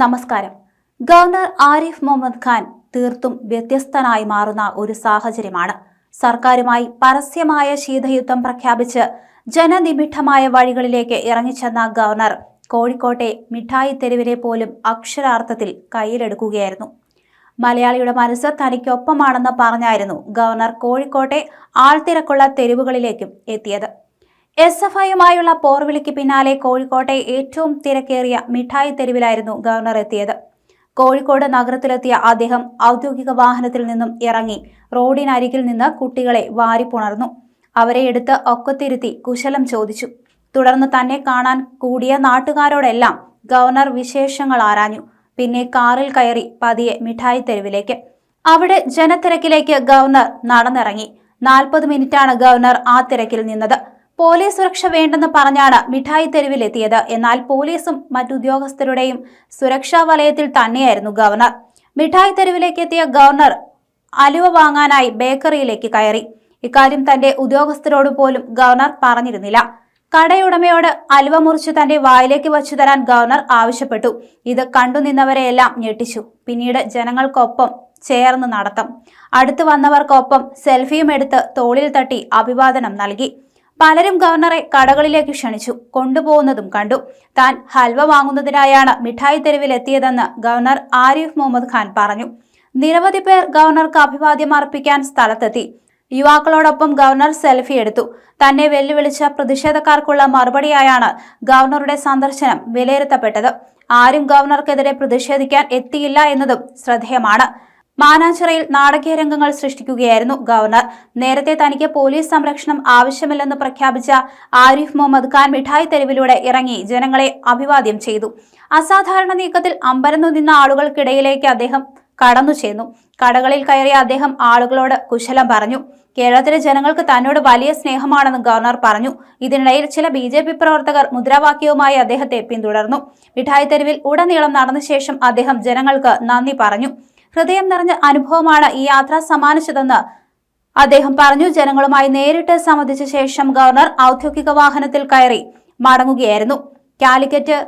നമസ്കാരം. ഗവർണർ ആരിഫ് മുഹമ്മദ് ഖാൻ തീർത്തും വ്യത്യസ്തനായി മാറുന്ന ഒരു സാഹചര്യമാണ്. സർക്കാരുമായി പരസ്യമായ ശീതയുദ്ധം പ്രഖ്യാപിച്ച് ജനനിബിഡമായ വഴികളിലേക്ക് ഇറങ്ങിച്ചെന്ന ഗവർണർ കോഴിക്കോട്ടെ മിഠായി തെരുവിനെ പോലും അക്ഷരാർത്ഥത്തിൽ കയ്യിലെടുക്കുകയായിരുന്നു. മലയാളിയുടെ മനസ്സ് തനിക്കൊപ്പമാണെന്ന് പറഞ്ഞായിരുന്നു ഗവർണർ കോഴിക്കോട്ടെ ആൾത്തിരക്കുള്ള തെരുവുകളിലേക്കും എത്തിയത്. എസ് എഫ് ഐയുമായുള്ള പോർവിളിക്ക് പിന്നാലെ കോഴിക്കോട്ടെ ഏറ്റവും തിരക്കേറിയ മിഠായി തെരുവിലായിരുന്നു ഗവർണർ എത്തിയത്. കോഴിക്കോട് നഗരത്തിലെത്തിയ അദ്ദേഹം ഔദ്യോഗിക വാഹനത്തിൽ നിന്നും ഇറങ്ങി റോഡിനരികിൽ നിന്ന് കുട്ടികളെ വാരിപ്പുണർന്നു. അവരെ എടുത്ത് ഒക്കത്തിരുത്തി കുശലം ചോദിച്ചു. തുടർന്ന് തന്നെ കാണാൻ കൂടിയ നാട്ടുകാരോടെല്ലാം ഗവർണർ വിശേഷങ്ങൾ ആരാഞ്ഞു. പിന്നെ കാറിൽ കയറി പതിയെ മിഠായി തെരുവിലേക്ക്. അവിടെ ജനത്തിരക്കിലേക്ക് ഗവർണർ നടന്നിറങ്ങി. നാൽപ്പത് മിനിറ്റാണ് ഗവർണർ ആ തിരക്കിൽ നിന്നത്. പോലീസ് സുരക്ഷ വേണ്ടെന്ന് പറഞ്ഞാണ് മിഠായി തെരുവിലെത്തിയത്. എന്നാൽ പോലീസും മറ്റുദ്യോഗസ്ഥരുടെയും സുരക്ഷാ വലയത്തിൽ തന്നെയായിരുന്നു ഗവർണർ. മിഠായി തെരുവിലേക്ക് എത്തിയ ഗവർണർ അലുവ വാങ്ങാനായി ബേക്കറിയിലേക്ക് കയറി. ഇക്കാര്യം തന്റെ ഉദ്യോഗസ്ഥരോട് പോലും ഗവർണർ പറഞ്ഞിരുന്നില്ല. കടയുടമയോട് അലുവ മുറിച്ച് തന്റെ വായിലേക്ക് വച്ചു തരാൻ ഗവർണർ ആവശ്യപ്പെട്ടു. ഇത് കണ്ടുനിന്നവരെയെല്ലാം ഞെട്ടിച്ചു. പിന്നീട് ജനങ്ങൾക്കൊപ്പം ചേർന്ന് നടത്തം. അടുത്തു വന്നവർക്കൊപ്പം സെൽഫിയും എടുത്ത് തോളിൽ തട്ടി അഭിവാദനം നൽകി. പലരും ഗവർണറെ കടകളിലേക്ക് ക്ഷണിച്ചു കൊണ്ടുപോകുന്നതും കണ്ടു. താൻ ഹൽവ വാങ്ങുന്നതിനായാണ് മിഠായി തെരുവിൽ എത്തിയതെന്ന് ഗവർണർ ആരിഫ് മുഹമ്മദ് ഖാൻ പറഞ്ഞു. നിരവധി പേർ ഗവർണർക്ക് അഭിവാദ്യം അർപ്പിക്കാൻ സ്ഥലത്തെത്തി. യുവാക്കളോടൊപ്പം ഗവർണർ സെൽഫി എടുത്തു. തന്നെ വെല്ലുവിളിച്ച പ്രതിഷേധക്കാർക്കുള്ള മറുപടിയായാണ് ഗവർണറുടെ സന്ദർശനം വിലയിരുത്തപ്പെട്ടത്. ആരും ഗവർണർക്കെതിരെ പ്രതിഷേധിക്കാൻ എത്തിയില്ല എന്നതും ശ്രദ്ധേയമാണ്. മാനാഞ്ചിറയിൽ നാടകീയ രംഗങ്ങൾ സൃഷ്ടിക്കുകയായിരുന്നു ഗവർണർ. നേരത്തെ തനിക്ക് പോലീസ് സംരക്ഷണം ആവശ്യമില്ലെന്ന് പ്രഖ്യാപിച്ച ആരിഫ് മുഹമ്മദ് ഖാൻ മിഠായി തെരുവിലൂടെ ഇറങ്ങി ജനങ്ങളെ അഭിവാദ്യം ചെയ്തു. അസാധാരണ നീക്കത്തിൽ അമ്പരന്നു നിന്ന ആളുകൾക്കിടയിലേക്ക് അദ്ദേഹം കടന്നു ചെന്നു. കടകളിൽ കയറിയ അദ്ദേഹം ആളുകളോട് കുശലം പറഞ്ഞു. കേരളത്തിലെ ജനങ്ങൾക്ക് തന്നോട് വലിയ സ്നേഹമാണെന്ന് ഗവർണർ പറഞ്ഞു. ഇതിനിടയിൽ ചില ബി ജെ പി പ്രവർത്തകർ മുദ്രാവാക്യവുമായി അദ്ദേഹത്തെ പിന്തുടർന്നു. മിഠായി തെരുവിൽ ഉടനീളം നടന്ന ശേഷം അദ്ദേഹം ജനങ്ങൾക്ക് നന്ദി പറഞ്ഞു. ഹൃദയം നിറഞ്ഞ അനുഭവമാണ് ഈ യാത്ര സമ്മാനിച്ചതെന്ന് അദ്ദേഹം പറഞ്ഞു. ജനങ്ങളുമായി നേരിട്ട് സംബന്ധിച്ച ശേഷം ഗവർണർ ഔദ്യോഗിക വാഹനത്തിൽ കയറി മടങ്ങുകയായിരുന്നു. കാലിക്കറ്റ്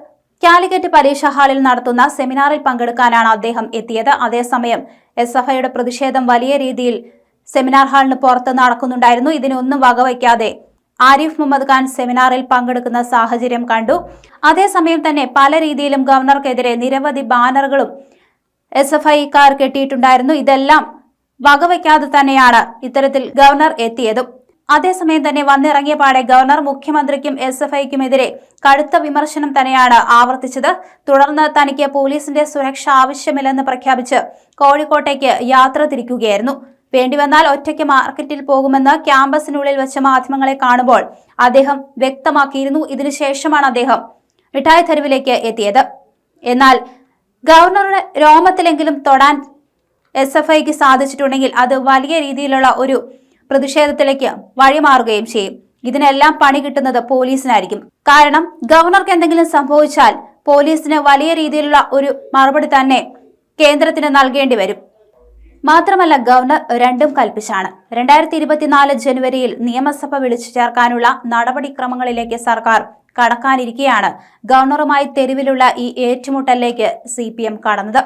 കാലിക്കറ്റ് പരീക്ഷാ ഹാളിൽ നടത്തുന്ന സെമിനാറിൽ പങ്കെടുക്കാനാണ് അദ്ദേഹം എത്തിയത്. അതേസമയം എസ് എഫ് ഐയുടെ പ്രതിഷേധം വലിയ രീതിയിൽ സെമിനാർ ഹാളിന് പുറത്ത് നടക്കുന്നുണ്ടായിരുന്നു. ഇതിനൊന്നും വകവയ്ക്കാതെ ആരിഫ് മുഹമ്മദ് ഖാൻ സെമിനാറിൽ പങ്കെടുക്കുന്ന സാഹചര്യം കണ്ടു. അതേസമയം തന്നെ പല രീതിയിലും ഗവർണർക്കെതിരെ നിരവധി ബാനറുകളും എസ് എഫ് ഐക്കാർ കെട്ടിയിട്ടുണ്ടായിരുന്നു. ഇതെല്ലാം വകവയ്ക്കാതെ തന്നെയാണ് ഇത്തരത്തിൽ ഗവർണർ എത്തിയതും. അതേസമയം തന്നെ വന്നിറങ്ങിയ പാടെ ഗവർണർ മുഖ്യമന്ത്രിക്കും എസ് എഫ് ഐക്കുമെതിരെ കടുത്ത വിമർശനം തന്നെയാണ് ആവർത്തിച്ചത്. തുടർന്ന് തനിക്ക് പോലീസിന്റെ സുരക്ഷ ആവശ്യമില്ലെന്ന് പ്രഖ്യാപിച്ച് കോഴിക്കോട്ടേക്ക് യാത്ര തിരിക്കുകയായിരുന്നു. വേണ്ടിവന്നാൽ ഒറ്റയ്ക്ക് മാർക്കറ്റിൽ പോകുമെന്ന് ക്യാമ്പസിനുള്ളിൽ വെച്ച മാധ്യമങ്ങളെ കാണുമ്പോൾ അദ്ദേഹം വ്യക്തമാക്കിയിരുന്നു. ഇതിനുശേഷമാണ് അദ്ദേഹം മിഠായി തെരുവിലേക്ക് എത്തിയത്. എന്നാൽ ഗവർണറുടെ രോമത്തിലെങ്കിലും തൊടാൻ എസ് എഫ് ഐക്ക് സാധിച്ചിട്ടുണ്ടെങ്കിൽ അത് വലിയ രീതിയിലുള്ള ഒരു പ്രതിഷേധത്തിലേക്ക് വഴിമാറുകയും ചെയ്യും. ഇതിനെല്ലാം പണി കിട്ടുന്നത് പോലീസിനായിരിക്കും. കാരണം ഗവർണർക്ക് എന്തെങ്കിലും സംഭവിച്ചാൽ പോലീസിന് വലിയ രീതിയിലുള്ള ഒരു മറുപടി തന്നെ കേന്ദ്രത്തിന് നൽകേണ്ടി വരും. മാത്രമല്ല ഗവർണർ രണ്ടും കൽപ്പിച്ചാണ്. രണ്ടായിരത്തി ഇരുപത്തിനാല് ജനുവരിയിൽ നിയമസഭ വിളിച്ചു ചേർക്കാനുള്ള നടപടിക്രമങ്ങളിലേക്ക് സർക്കാർ കടക്കാനിരിക്കെയാണ്. ഗവർണറുമായി തെരുവിലുള്ള ഈ ഏറ്റുമുട്ടലിലേക്ക് സി പി എം കടന്നത്.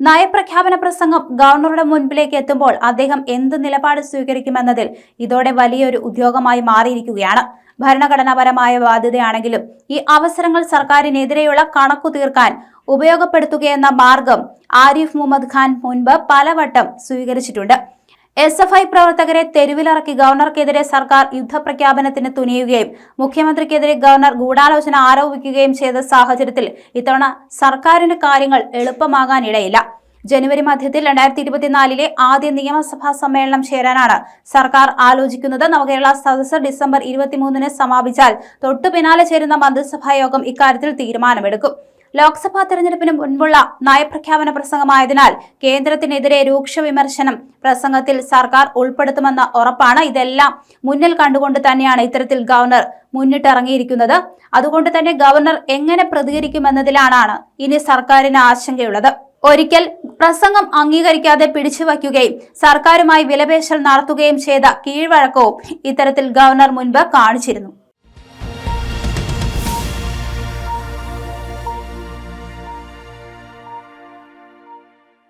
നയപ്രഖ്യാപന പ്രസംഗം ഗവർണറുടെ മുൻപിലേക്ക് എത്തുമ്പോൾ അദ്ദേഹം എന്ത് നിലപാട് സ്വീകരിക്കുമെന്നതിൽ ഇതോടെ വലിയൊരു ഉദ്യോഗമായി മാറിയിരിക്കുകയാണ്. ഭരണഘടനാപരമായ ബാധ്യതയാണെങ്കിലും ഈ അവസരങ്ങൾ സർക്കാരിനെതിരെയുള്ള കണക്കു തീർക്കാൻ ഉപയോഗപ്പെടുത്തുകയെന്ന മാർഗം ആരിഫ് മുഹമ്മദ് ഖാൻ മുൻപ് പലവട്ടം സ്വീകരിച്ചിട്ടുണ്ട്. എസ് എഫ് ഐ പ്രവർത്തകരെ തെരുവിലിറക്കി ഗവർണർക്കെതിരെ സർക്കാർ യുദ്ധപ്രഖ്യാപനത്തിന് തുനിയുകയും മുഖ്യമന്ത്രിക്കെതിരെ ഗവർണർ ഗൂഢാലോചന ആരോപിക്കുകയും ചെയ്ത സാഹചര്യത്തിൽ ഇത്തവണ സർക്കാരിന്റെ കാര്യങ്ങൾ എളുപ്പമാകാനിടയില്ല. ജനുവരി മധ്യത്തിൽ രണ്ടായിരത്തി ഇരുപത്തിനാലിലെ ആദ്യ നിയമസഭാ സമ്മേളനം ചേരാനാണ് സർക്കാർ ആലോചിക്കുന്നത്. നവകേരള സദസ്സ് ഡിസംബർ ഇരുപത്തിമൂന്നിന് സമാപിച്ചാൽ തൊട്ടുപിന്നാലെ ചേരുന്ന മന്ത്രിസഭാ യോഗം ഇക്കാര്യത്തിൽ തീരുമാനമെടുക്കും. ലോക്സഭാ തെരഞ്ഞെടുപ്പിന് മുൻപുള്ള നയപ്രഖ്യാപന പ്രസംഗമായതിനാൽ കേന്ദ്രത്തിനെതിരെ രൂക്ഷ വിമർശനം പ്രസംഗത്തിൽ സർക്കാർ ഉൾപ്പെടുത്തുമെന്ന ഉറപ്പാണ് ഇതെല്ലാം മുന്നിൽ കണ്ടുകൊണ്ട് തന്നെയാണ് ഇത്തരത്തിൽ ഗവർണർ മുന്നിട്ടിറങ്ങിയിരിക്കുന്നത്. അതുകൊണ്ട് തന്നെ ഗവർണർ എങ്ങനെ പ്രതികരിക്കുമെന്നതിലാണ് ഇനി സർക്കാരിന് ആശങ്കയുള്ളത്. ഒരിക്കൽ പ്രസംഗം അംഗീകരിക്കാതെ പിടിച്ചു വയ്ക്കുകയും സർക്കാരുമായി വിലപേശൽ നടത്തുകയും ചെയ്ത കീഴ്വഴക്കവും ഇത്തരത്തിൽ ഗവർണർ മുൻപ് കാണിച്ചിരുന്നു.